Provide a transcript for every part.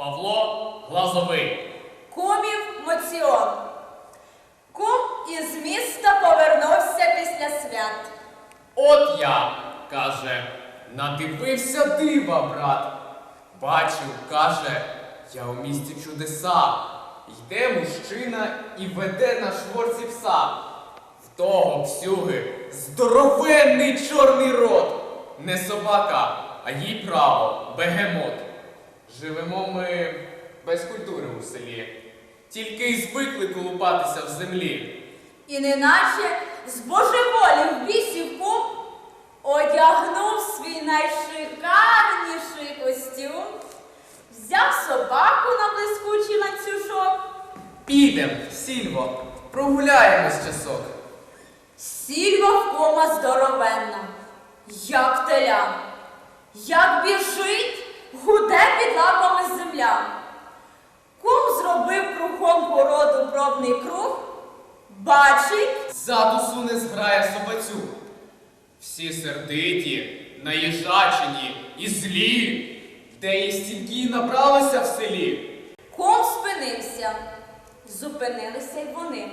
Павло Глазовий. Кумів моціон. Кум із міста повернувся після свят. От я, каже, надивився дива, брат. Бачив, каже, я у місті чудеса. Йде мужчина і веде на шворці пса. В того псюги здоровенний чорний рот. Не собака, а їй право, бегемот. Живемо ми без культури у селі. Тільки й звикли колупатися в землі. І неначе з божеволів бісів кум одягнув свій найшикарніший костюм, взяв собаку на блискучий ланцюжок, Підем, Сільво, прогуляємось часок. сільва в кума здоровенна, як теля, як біжить, гуде під лапами земля. Кум зробив кругом породу пробний круг, бачить, Ззаду суне зграє собацю. Всі сердиті, наїжачені і злі, де є стільки набралося в селі. Ком спинився, зупинилися й вони.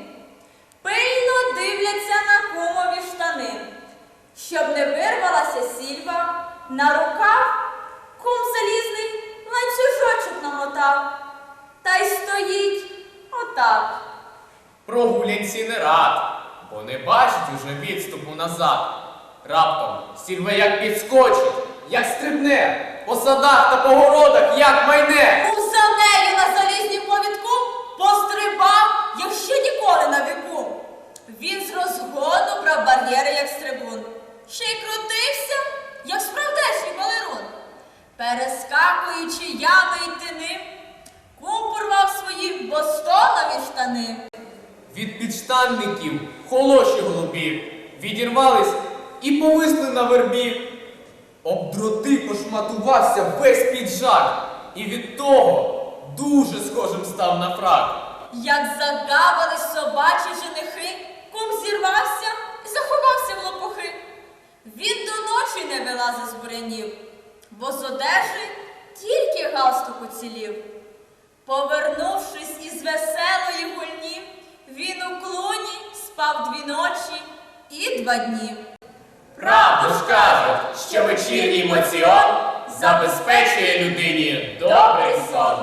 Пильно дивляться на кумові штани, щоб не вирвалася сільва, на рукав Прогулянці не рад, бо не бачить уже відступу назад. Раптом сільва як підскочить, як стрибне, по садах та по городах, як майне. За нею на залізнім повідку пострибав, якщо ніколи на віку. Він з розгону брав бар'єри, як стрибун. Ще й крутився, як справдешній балерун. Перескакуючи ями й тини, кум порвав свої бостонові штани. Від підштанників холоші голубі відірвались і повисли на вербі. Об дроти пошматувався весь піджак, і від того дуже схожим став на фрак. Як загавали собачі женихи, кум зірвався і заховався в лопухи. Він до ночі не вилазив з бурянів, бо з одежі тільки галстук уцілів. Повернувшись із веселої гульні, він у клуні спав дві ночі і два дні. Правду ж кажуть, що вечірній моціон забезпечує людині добрий сон.